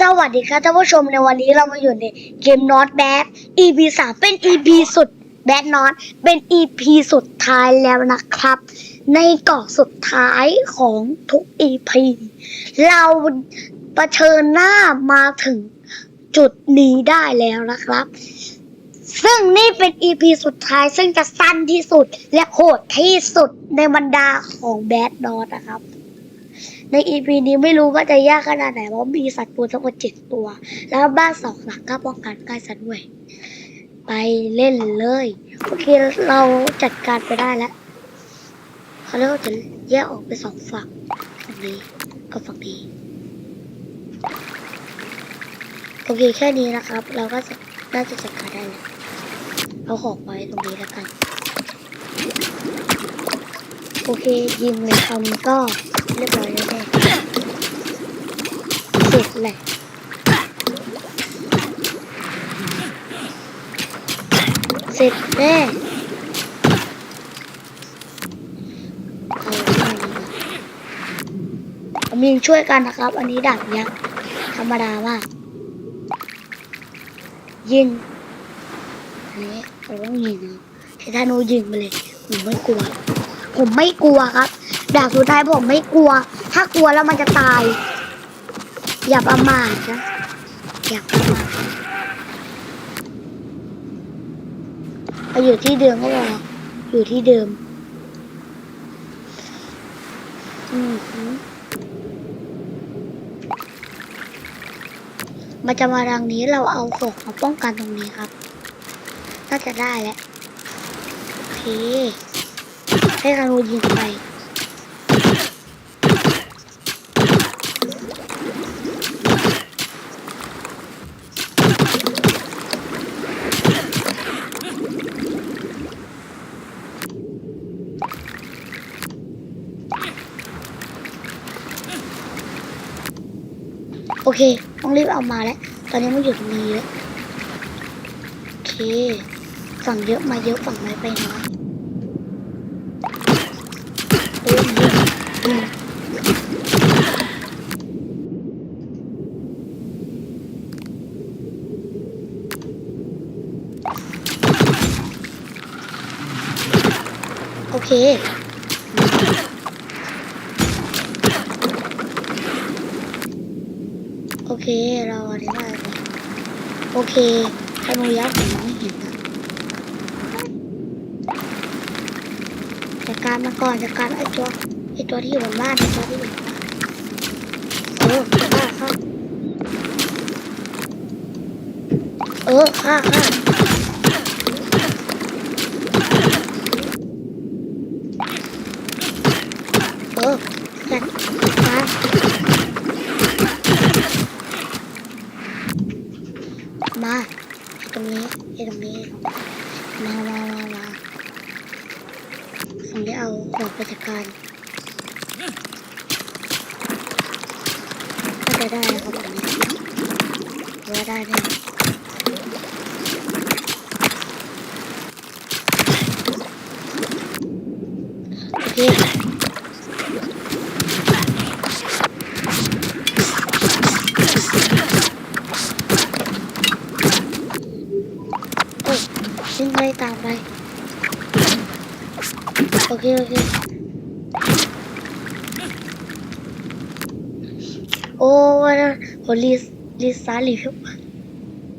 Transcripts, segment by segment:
สวัสดีครับท่านผู้ชมในวันนี้เรามาอยู่ในเกม Not Bad EP 3เป็น EP สุด Bad Not เป็น EP สุดท้ายแล้วนะครับ ในเกาะสุดท้ายของทุก EP เราประเชิญหน้ามาถึงจุดนี้ได้แล้วนะครับ ซึ่งนี่เป็น EP สุดท้ายซึ่งจะสั้นที่สุดและโหดที่สุดในบรรดาของ Bad Not นะครับ ใน EP นี้ไม่รู้ว่าจะยากขนาดไหนเพราะมีสัตว์ปูทั้งหมดเจ็ดตัว แล้วบ้านสองหลังก็ป้องกันใกล้สัตว์ด้วย ไปเล่นเลย โอเคเราจัดการไปได้แล้วเขาเรียกว่าจะแยกออกเป็นสองฝั่งฝั่งนี้กับฝั่งนี้โอเคแค่นี้นะครับ เราก็จะน่าจะจัดการได้แล้วเอาของไว้ตรงนี้แล้วกัน โอเคยิงเลยคำก็ เรียบร้อยแล้วแน่เสร็จแหละเสร็จแน่มีช่วยกันนะครับ อันนี้ดาบยักษ์ธรรมดามาก ยิง อันนี้เราต้องยิงนะใช้ธนูยิงไปเลย ผมไม่กลัว ผมไม่กลัวครับ ดาบสุดท้ายผมไม่กลัว ถ้ากลัวแล้วมันจะตาย อย่าประมาทนะอย่าประมาทอาอยู่ที่เดิมก็พออยู่ที่เดิมอือมันจะมาดังนี้เราเอาของมาป้องกันตรงนี้ครับ น่าจะได้แล้ว โอเค ให้ธนูยิงไป เค ต้องรีบเอามาแล้ว ตอนนี้มันอยู่ตรงนี้เยอะโอเค ฝั่งเยอะมาเยอะฝั่งน้อยไปน้อยโอเค โอ เคเราอันนี้ได้เลยโอเคธนูยักษ์ผมยังไม่เห็นนะจัดการมาก่อนจัดการไอ้ตัวไอ้ตัวที่อยู่บนบ้านไอ้ตัวที่อยู่บนบ้านเออฆ่าฆ่าเออฆ่าฆ่าเออจัดการ มาไอ้ตรงนี้ไอ้ตรงนี้ มามามามาผมได้เอาของไปจัดการน่า จะได้นะครับตรงนี้ว่าได้แน่โอเคโอ้ยวิ่งไปตามไปโอเคโอเค โอ้วันนั้นผมรีสรีสตาร์ทรีวิว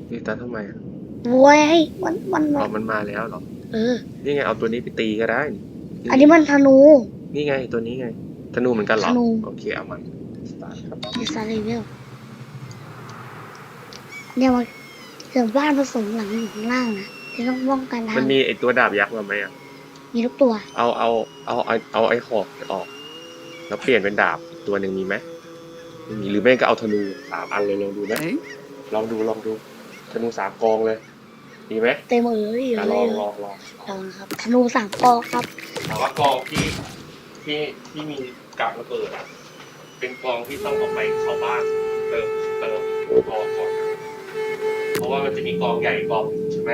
นี่ตาทำไมอะโว้ยให้มันมันอ๋อมันมาแล้วเหรอ เออ นี่ไงเอาตัวนี้ไปตีก็ได้ อันนี้มันธนู นี่ไงตัวนี้ไง ธนูเหมือนกันเหรอ ธนู โอเคเอามันสตาร์ทครับรีสตาร์ทรีวิวเนี่ยมันเสียงบ้านผสมหลังอยู่ข้างล่างนะที่ต้องป้องกันทามันงมีไอตัวดาบยักษ์มาไหมอะ มีทุกตัว เอาเอาเอาเอาเอาไอ้ขอบออก แล้วเปลี่ยนเป็นดาบอีกตัวหนึ่งมีไหมไม่มี หรือไม่ก็เอาธนูสามอันเลยลองดูไหมลองดูลองดูธนูสามกองเลยดีไหมเต็มเอ๋ยอยู่อะเลลอยงลองลองลองครับธนูสามปอกครับ แต่ว่ากองที่ที่ที่มีกับระเบิดอะเป็นกองที่ต้องออกไปเข้าบ้านเติมเติมกองก่อนนะเพราะว่ามันจะมีกองใหญ่กองหนึ่งใช่ไหม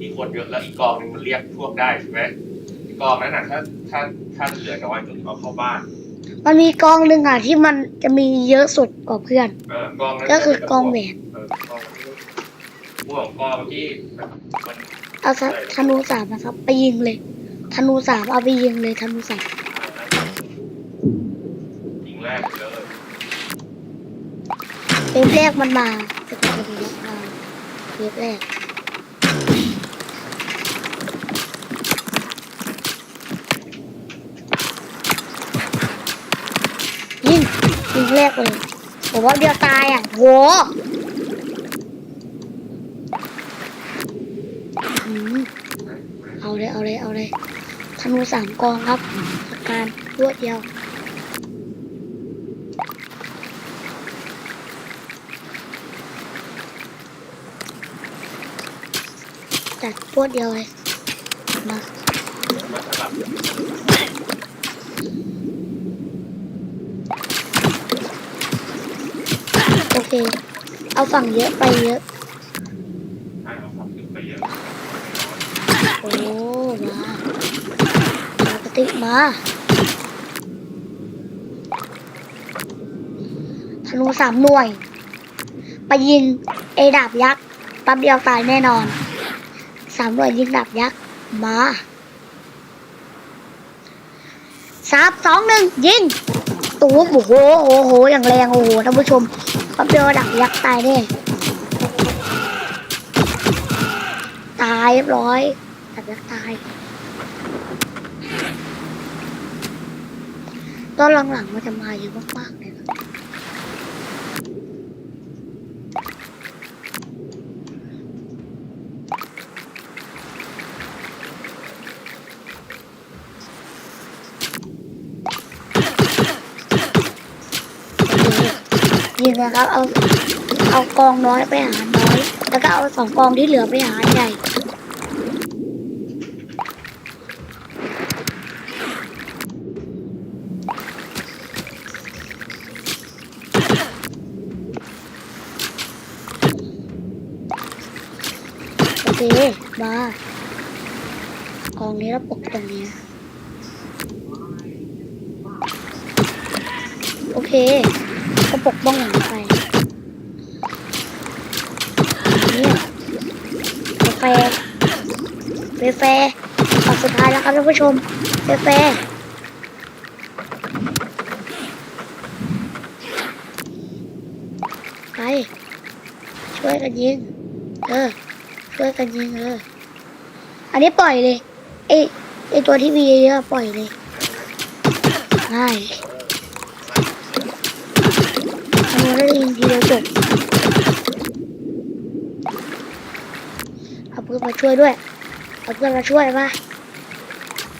มีคนเยอะแล้วอีกกองหนึงมันเรียกพวกได้ใช่ไหมอีกกองนั้นอะถ้าถ้าถ้าเหลือน้อยก็เอาเข้าบ้าน มันมีกองหนึ่งอะที่มันจะมีเยอะสุดกว่าเพื่อน เออกองนั้นก็คือกองแหวนเออกองที่พวกกองที่แบบมันเอาซะธนูสามนะครับ ไปยิงเลย ธนูสามเอาไปยิงเลยธนูสามยิงแรกเลยเวฟแรกมันมาจะเป็นธนูยักษ์มาเวฟแรก ยิงยิงแรกเลยผมว่าเดียวตายอะโหเอาเลยเอาเลยเอาเลยธนูสามกองครับอาการรวดเดียวจัดพวดเดียวเลยมา มาสลับ โอเค เอาฝั่งเยอะไปเยอะให้เราทำขึ้นไปเยอะ โอ้มาปกติมาธนูสามหน่วย ไปยิงเอดาบยักษ์ปั๊บเดียวตายแน่นอนสามหน่วยยิงดาบยักษ์มาสามสองหนึ่งยิงตูมโอ้โหโอ้โหอย่างแรงโอ้โหท่านผู้ชม เขาเบเดียวดักยักษ์ตายแน่ตายเรียบร้อยดักยักษ์ตายตอนหลังๆมันจะมาเยอะมากๆเลย นะครับ เอาเอากองน้อยไปหาน้อย แล้วก็เอาสองกองที่เหลือไปหาใหญ่โอเคมากองนี้แล้วปกตรงนี้ โอเค ก็ปกบ้องหลังไปนี่เฟร์เฟร์เฟร์ตอนสุดท้ายแล้วครับท่านผู้ชมเฟร์เฟไป ช่วยกันยิง เออ ช่วยกันยิงเออ อันนี้ปล่อยเลยไอไอตัวที่มีเยอะๆปล่อยเลยง่ายทำ ไมได้ยิงทีเดียวจบเอาเพื่อนมาช่วยด้วยเอาเพื่อนมาช่วยมา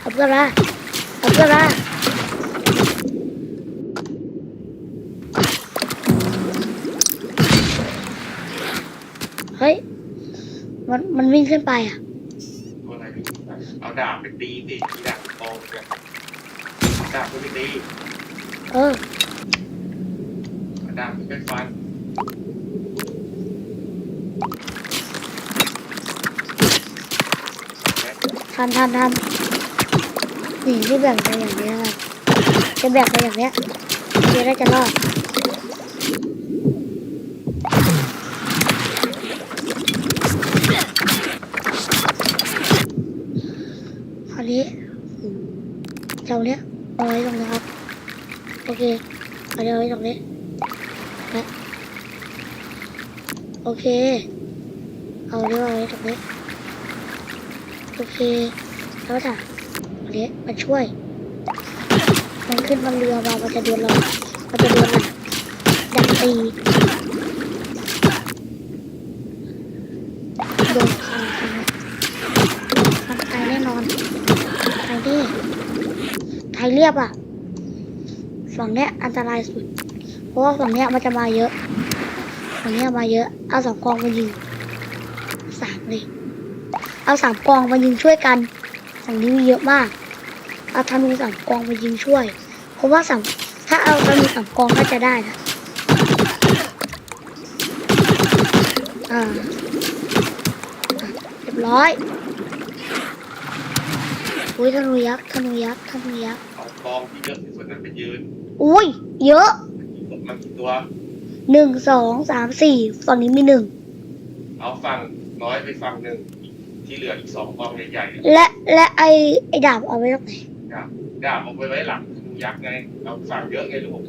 เอาเพื่อนมาเอาเพื่อนมาเฮ้ย มันมันวิ่งขึ้นไปอะตัวอะไรดีเอาดาบไปตีสิมีดาบกองเนี่ยดาบไปตี เออเอา ดาบไปฟันทันทันทันนี่ที่แบ่งไปอย่างนี้ครับจะแบ่งไปอย่างเนี้ยเดี๋ยวได้จะรอดคราวนี้เจ้าเนี้ยเอาไว้ตรงนี้ครับ โอเคเอาไว้ตรงนี้นะโอเค เอาเดี๋ยวเอาไว้ตรงนี้ โอเค แล้วจ้ะอันนี้มาช่วย มันขึ้นบนเรือมามันจะโดนเรามันจะโดนดันตีโดนคามันตายแน่นอนตายดิตายเรียบอะ ฝั่งเนี้ยอันตรายสุด เพราะว่าฝั่งเนี้ยมันจะมาเยอะ ฝั่งเนี้ยมาเยอะ เอาสองกองมายิงสามเลย เอาสามกองมายิงช่วยกันฝั่งนี้มีเยอะมาก เอาธนูสามกองมายิงช่วย เพราะว่าสามถ้าเอาธนูสามกองก็จะได้นะอ่าอะเรียบร้อยอุ้ยธนูยักษ์ธนูยักษ์ธนูยักษ์เอากองที่เยอะที่สุดนั้นไปยืนอุ้ยเยอะมันกี่ตัว หนึ่งสองสามสี่ฝั่งนี้มีหนึ่งเอาฝั่งน้อยไปฝั่งหนึ่งที่เหลืออีกสองกองใหญ่ๆอะและและไอไอดาบเอาไว้ตรงไหนดาบดาบเอาไปไว้หลังธนูยักษ์ไงเอาฝั่งเยอะไงลูก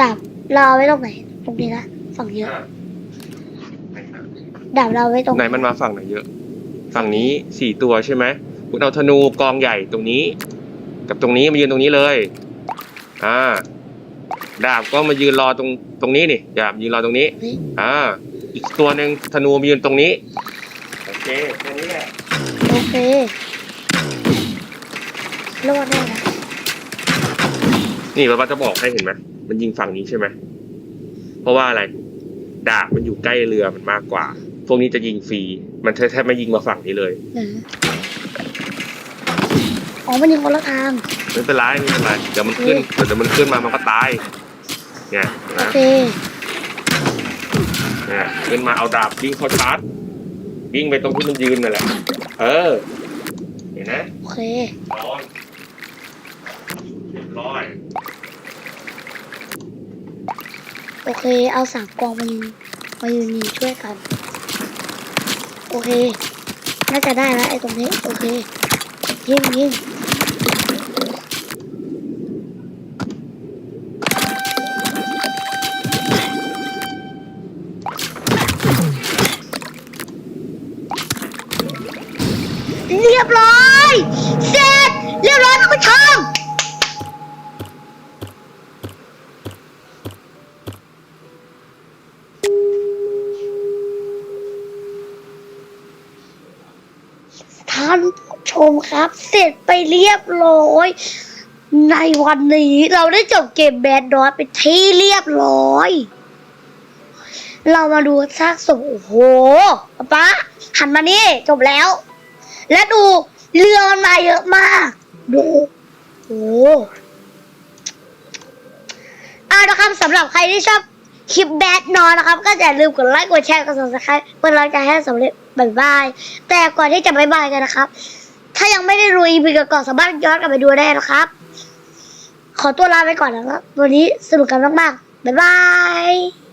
ดาบเราเอาไว้ตรงไหนตรงนี้นะฝั่งเยอะ อะไหนนะดาบเราเอาไว้ตรงไหนมันมาฝั่งไหนเยอะ ฝั่งนี้สี่ตัวใช่ไหมคุณเอาธนูกองใหญ่ตรงนี้ กับตรงนี้มายืนตรงนี้เลย อ่า ดาบก็มายืนรอตรงตรงนี้นี่ดาบยืนรอตรงนี้นี้อ่าอีกตัวหนึ่งธนูมายืนตรงนี้โอเคแค่นี้แหละโอเครอดได้นะนี่ป้าจะบอกให้เห็นไหมมันยิงฝั่งนี้ใช่ไหมเพราะว่าอะไร ดาบมันอยู่ใกล้เรือมันมากกว่า พวกนี้จะยิงฟรี มันแทบไม่ยิงมาฝั่งนี้เลยไหนอ๋อ มันยิงคนละทางไม่เป็นไรไม่เป็นไรเดี๋ยวมันขึ้นเดี๋ยวมันขึ้นมามันก็ตาย เนี่ยโอนะเคเนี่ยขึ้นมาเอาดาบวิ่งเข้าชาร์จวิ่งไปตรงที่มันยืนนั่นแหละ เออ เห็นไหมโอเค ร้อนเรียบร้อยโอเค เอาสามกองมายืนมายืนยิงช่วยกัน โอเค น่าจะได้แล้วไอ้ตรงนี้ โอเค ยิงยิง รียบร้อย เสร็จ เรียบร้อยท่านผู้ชมท่านผู้ชมครับ เสร็จไปเรียบร้อย ในวันนี้เราได้จบเกมแบดดอสเป็นที่เรียบร้อย เรามาดูซากศพโอ้โหป๊าหันมานี่ จบแล้ว และดูเรือมันมาเยอะมาก ดูโอ้เอาละครับสำหรับใครที่ชอบคลิปแบดนอนนะครับ ก็อย่าลืมกดไลค์กดแชร์กด subscribe เพื่อเราจะให้สำเร็จบายบาย แต่ก่อนที่จะบายบายกันนะครับ ถ้ายังไม่ได้ดู EP ก่อนสามารถย้อนกลับไปดูได้นะครับ ขอตัวลาไปก่อนนะครับ วันนี้สนุกกันมากๆบายบาย